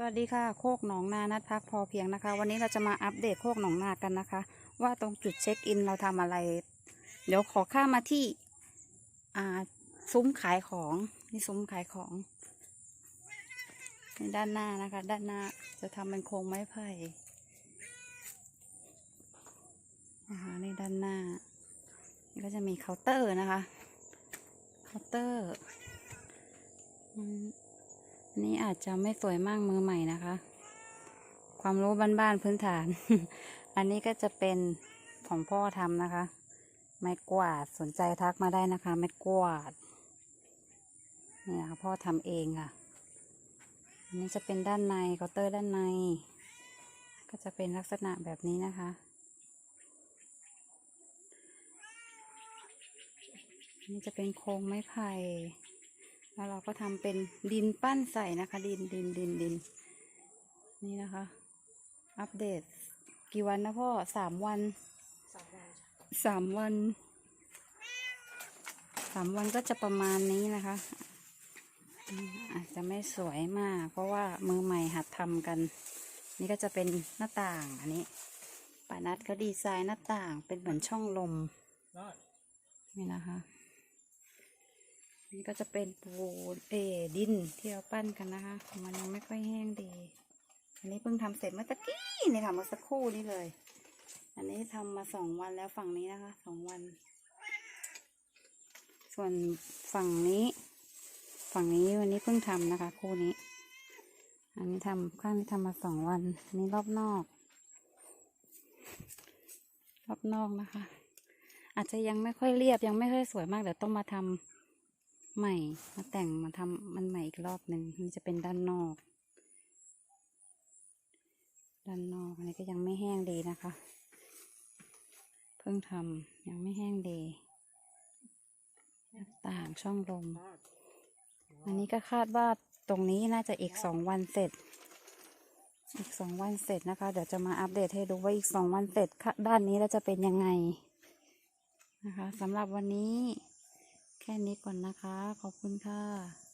สวัสดีค่ะโคกหนองนานัดพักพอเพียงนะคะ วันนี้เราจะมาอัปเดตโคกหนองนากันนะคะ ว่าตรงจุดเช็คอินเราทำอะไร เดี๋ยวขอข้ามาที่อ่าซุ้มขายของนี่ซุ้มขายของในด้านหน้านะคะ ด้านหน้าจะทำเป็นโครงไม้ไผ่นะคะในด้านหน้านี่ก็จะมีเคาน์เตอร์นะคะเคาน์เตอร์ นี้อาจจะไม่สวยมากมือใหม่นะคะ ความรู้บ้านๆพื้นฐาน อันนี้ก็จะเป็นของพ่อทำนะคะ ไม้กวาดสนใจทักมาได้นะคะ ไม้กวาดเนี่ยค่ะพ่อทำเองค่ะอันนี้จะเป็นด้านในเคาน์เตอร์ด้านใน ก็จะเป็นลักษณะแบบนี้นะคะนนี้จะเป็นโครงไม้ไผ่ แล้วเราก็ทำเป็นดินปั้นใส่นะคะ ดินดินดินดิน นี่นะคะ อัปเดต กี่วันนะพ่อสามวันสามวันสามวันก็จะประมาณนี้นะคะอืมอาจจะไม่สวยมาก เพราะว่ามือใหม่หัดทำกัน นี่ก็จะเป็นหน้าต่างอันนี้ป่านัดก็ดีไซน์หน้าต่างเป็นเหมือนช่องลมนี่นะคะ นี่ก็จะเป็นปูนเอดินที่เราปั้นกันนะคะ มันยังไม่ค่อยแห้งดี อันนี้เพิ่งทำเสร็จเมื่อตะกี้นี่ค่ะเมื่อสักครู่นี้เลย อันนี้ทำมาสองวันแล้วฝั่งนี้นะคะสองวัน ส่วนฝั่งนี้ ฝั่งนี้วันนี้เพิ่งทำนะคะ คู่นี้ อันนี้ทำข้างนี้ทำมาสองวันอันนี้รอบนอก รอบนอกนะคะ อาจจะยังไม่ค่อยเรียบยังไม่ค่อยสวยมากเดี๋ยวต้องมาทำ ใหม่มาแต่งมาทำมันใหม่อีกรอบหนึ่งนี่จะเป็นด้านนอก ด้านนอกอันนี้ก็ยังไม่แห้งดีนะคะ เพิ่งทำยังไม่แห้งดีหน้าต่างช่องลม อันนี้ก็คาดว่าตรงนี้น่าจะอีกสองวันเสร็จ อีกสองวันเสร็จนะคะ เดี๋ยวจะมาอัปเดตให้ดูว่าอีกสองวันเสร็จค่ะด้านนี้แล้วจะเป็นยังไงนะคะสำหรับวันนี้ แค่นี้ก่อนนะคะ ขอบคุณค่ะ